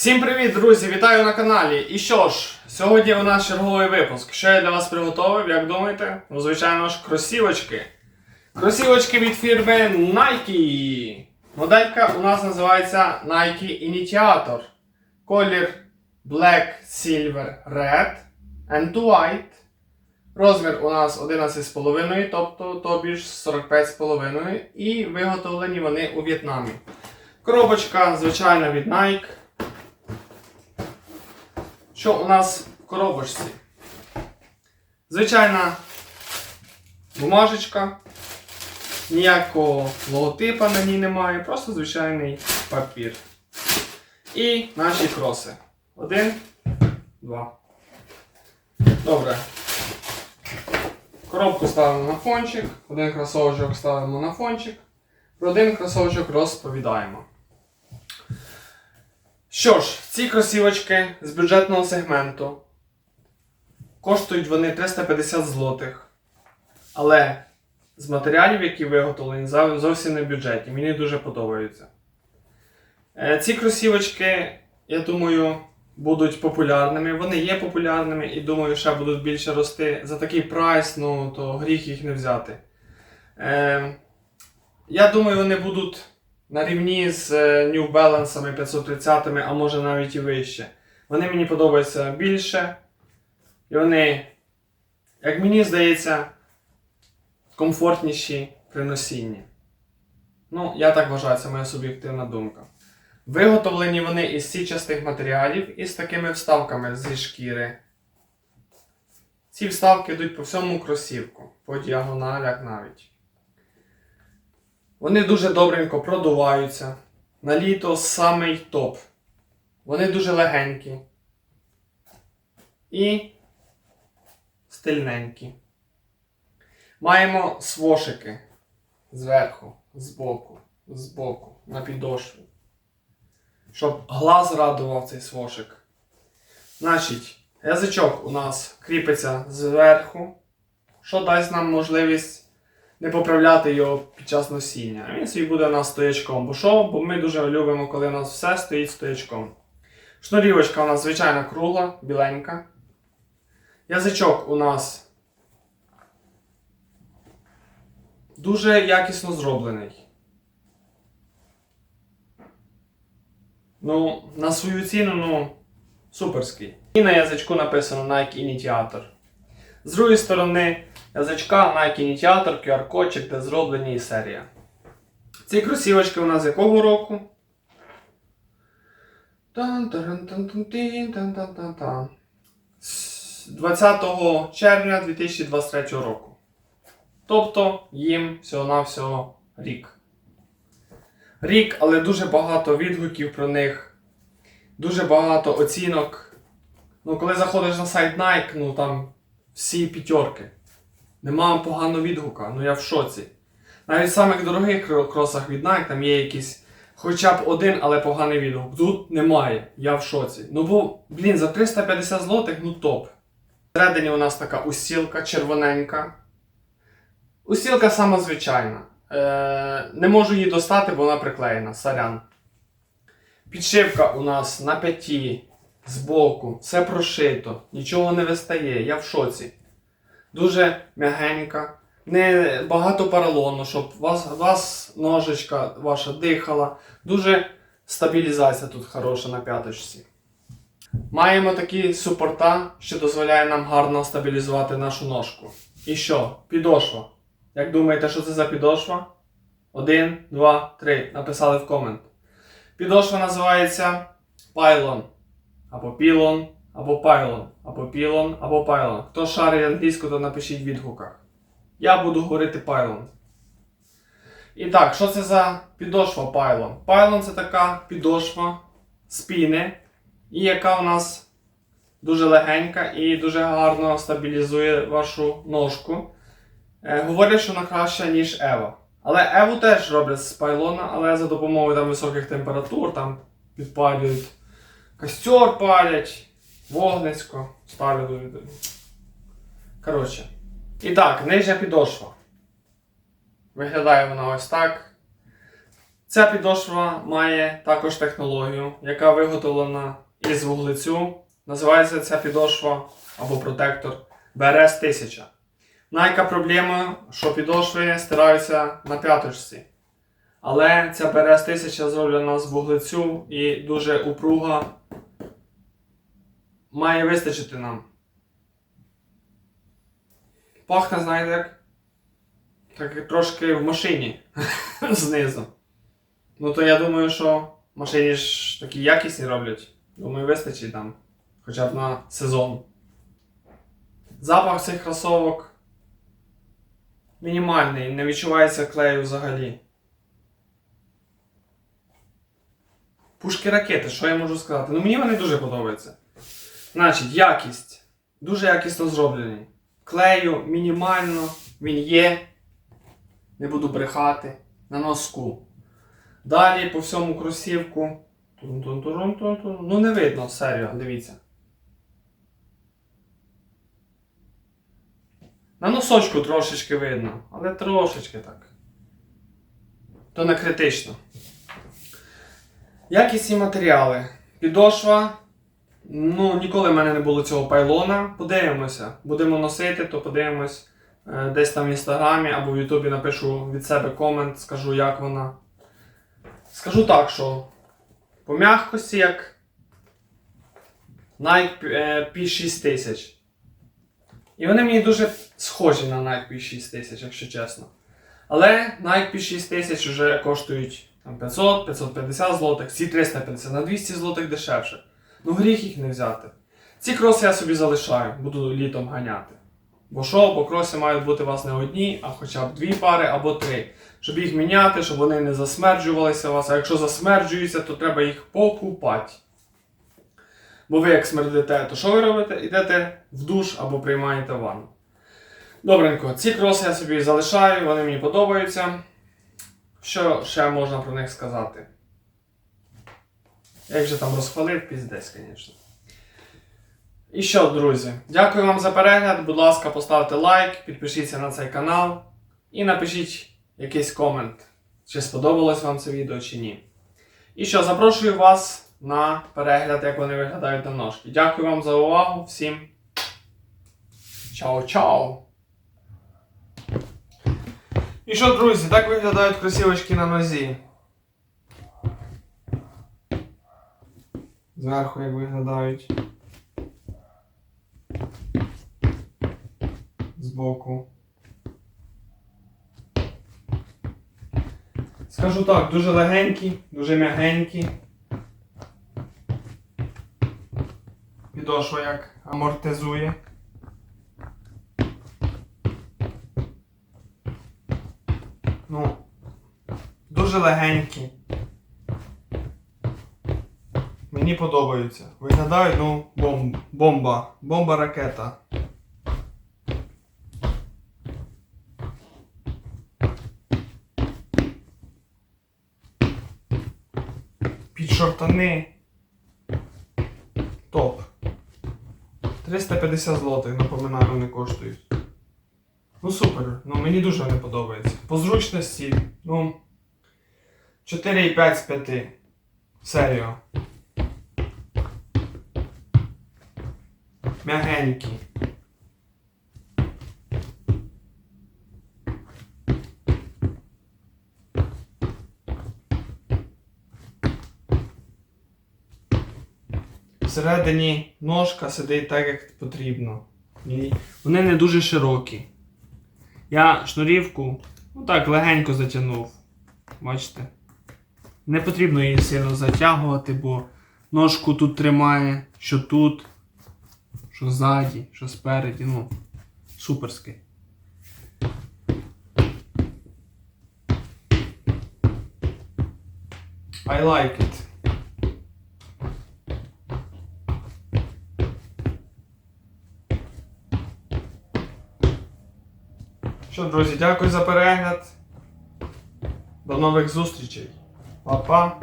Всім привіт, друзі! Вітаю на каналі. І що ж, сьогодні у нас черговий випуск. Що я для вас приготував, як думаєте? Ну, звичайно ж, кросівочки. Кросівочки від фірми Nike. Моделька у нас називається Nike Initiator. Колір Black, Silver, Red and White. Розмір у нас 11,5, тобто тобі ж 45,5. І виготовлені вони у В'єтнамі. Коробочка, звичайно, від Nike. Що у нас в коробочці? Звичайна бумажечка. Ніякого логотипа на ній немає, просто звичайний папір. І наші кроси. Один, два. Добре. Коробку ставимо на фончик, один кросовочок ставимо на фончик. Про один кросовочок розповідаємо. Що ж, ці кросівочки з бюджетного сегменту коштують вони 350 злотих. Але з матеріалів, які виготовлені, зовсім не в бюджеті. Мені дуже подобаються. Е, Ці кросівочки, я думаю, будуть популярними. Вони є популярними і думаю, ще будуть більше рости. За такий прайс, ну то гріх їх не взяти. Е, я думаю, вони будуть на рівні з е, New Balance 530, а може навіть і вище. Вони мені подобаються більше. І вони, як мені здається, комфортніші при носінні. Ну, я так вважаю, це моя суб'єктивна думка. Виготовлені вони із січастих матеріалів і з такими вставками зі шкіри. Ці вставки йдуть по всьому кросівку, по діагоналях навіть. Вони дуже добренько продуваються. На літо самий топ. Вони дуже легенькі. І стильненькі. Маємо свошики зверху, збоку, збоку, на підошві. Щоб глаз радував цей свошик. Значить, язичок у нас кріпиться зверху, що дасть нам можливість не поправляти його під час носіння. Він собі буде у нас стоячком. Бо що? Бо ми дуже любимо, коли у нас все стоїть стоячком. Шнурівочка у нас звичайно кругла, біленька. Язичок у нас дуже якісно зроблений. Ну, на свою ціну, ну, суперський. І на язичку написано Nike Initiator. З другої сторони язичка Nike Initiator, QR-кодчик, де зроблені і серія. Ці кросівочки у нас з якого року? З 20 червня 2023 року. Тобто їм всього-навсього рік. Рік, але дуже багато відгуків про них, дуже багато оцінок. Ну, коли заходиш на сайт Nike, ну там всі п'ятерки. Нема поганого відгука, ну я в шоці. Навіть в самих дорогих кросах від Nike там є якийсь хоча б один, але поганий відгук. Тут немає, я в шоці. Ну бо, блін, за 350 злотих, ну топ. Всередині у нас така усілка червоненька. Усілка сама звичайна. Е, не можу її достати, бо вона приклеєна. Сорян. Підшивка у нас на п'яті, збоку, все прошито, нічого не вистає, я в шоці. Дуже м'ягенька, не багато поролону, щоб вас, вас ножичка ваша дихала. Дуже стабілізація тут хороша на п'яточці. Маємо такі супорта, що дозволяє нам гарно стабілізувати нашу ножку. І що? Підошва. Як думаєте, що це за підошва? Один, два, три. Написали в комент. Підошва називається Pylon. Або Pylon, або Pylon, або Pylon, або Pylon. Хто шарить англійську, то напишіть в відгуках. Я буду говорити Pylon. І так, що це за підошва Pylon? Pylon це така підошва з піни, і яка у нас дуже легенька і дуже гарно стабілізує вашу ножку. Е, говорять, що вона краща, ніж Ева. Але Еву теж роблять з пайлона, але за допомогою там, високих температур там підпалюють костер палять, вогнецько ставлять. Коротше. І так, нижня підошва. Виглядає вона ось так. Ця підошва має також технологію, яка виготовлена із вуглецю. Називається ця підошва або протектор BRS 1000. Найка проблема, що підошви стираються на п'яточці. Але ця BRS 1000 зроблена з вуглецю і дуже упруга. Має вистачити нам. Пахне, знаєте як? Так трошки в машині знизу. Ну то я думаю, що машині ж такі якісні роблять. Думаю, вистачить там. Хоча б на сезон. Запах цих кросовок мінімальний, не відчувається клею взагалі. Пушки ракети, що я можу сказати? Ну мені вони дуже подобаються. Значить, якість. Дуже якісно зроблені. Клею мінімально, він є. Не буду брехати. На носку. Далі по всьому кросівку. Ну не видно, серйозно, дивіться. На носочку трошечки видно, але трошечки так. То не критично. Якісні матеріали. Підошва. Ну, ніколи в мене не було цього пайлона. Подивимося. Будемо носити, то подивимось е, десь там в інстаграмі або в Ютубі напишу від себе комент, скажу, як вона. Скажу так, що по м'якості як Nike е, P6000. І вони мені дуже схожі на Nike P6000, якщо чесно. Але Nike P6000 вже коштують там, 500, 550 злотих, ці 350 на 200 злотих дешевше. Ну гріх їх не взяти. Ці кроси я собі залишаю, буду літом ганяти. Бо що, бо кроси мають бути у вас не одні, а хоча б дві пари або три. Щоб їх міняти, щоб вони не засмерджувалися у вас. А якщо засмерджуються, то треба їх покупати. Бо ви як смердите, то що ви робите? Йдете в душ або приймаєте ванну. Добренько, ці кроси я собі залишаю, вони мені подобаються. Що ще можна про них сказати? Я їх вже там розхвалив, піздець, звісно. І що, друзі, дякую вам за перегляд. Будь ласка, поставте лайк, підпишіться на цей канал і напишіть якийсь комент, чи сподобалось вам це відео чи ні. І що, запрошую вас на перегляд, як вони виглядають на ножки. Дякую вам за увагу. Всім чао-чао! І що, друзі, так виглядають кросівочки на нозі. Зверху як виглядають. Збоку. Скажу так, дуже легенькі, дуже м'ягенькі. Підошва як амортизує. Ну, дуже легенькі. Мені подобаються. Виглядають, ну, бом, бомба. Бомба ракета. Під шортани. Топ. 350 злотих, напоминаю, вони коштують. Ну супер, ну мені дуже вони подобаються. По зручності, ну. 4,5 з 5. Серіо. Мягенькі. Всередині ножка сидить так, як потрібно. Вони не дуже широкі. Я шнурівку ну так легенько затягнув. Бачите? Не потрібно її сильно затягувати, бо ножку тут тримає, що тут, що ззаді, що спереді. Ну, суперський. I like it. Що, друзі, дякую за перегляд. До нових зустрічей. Па-па.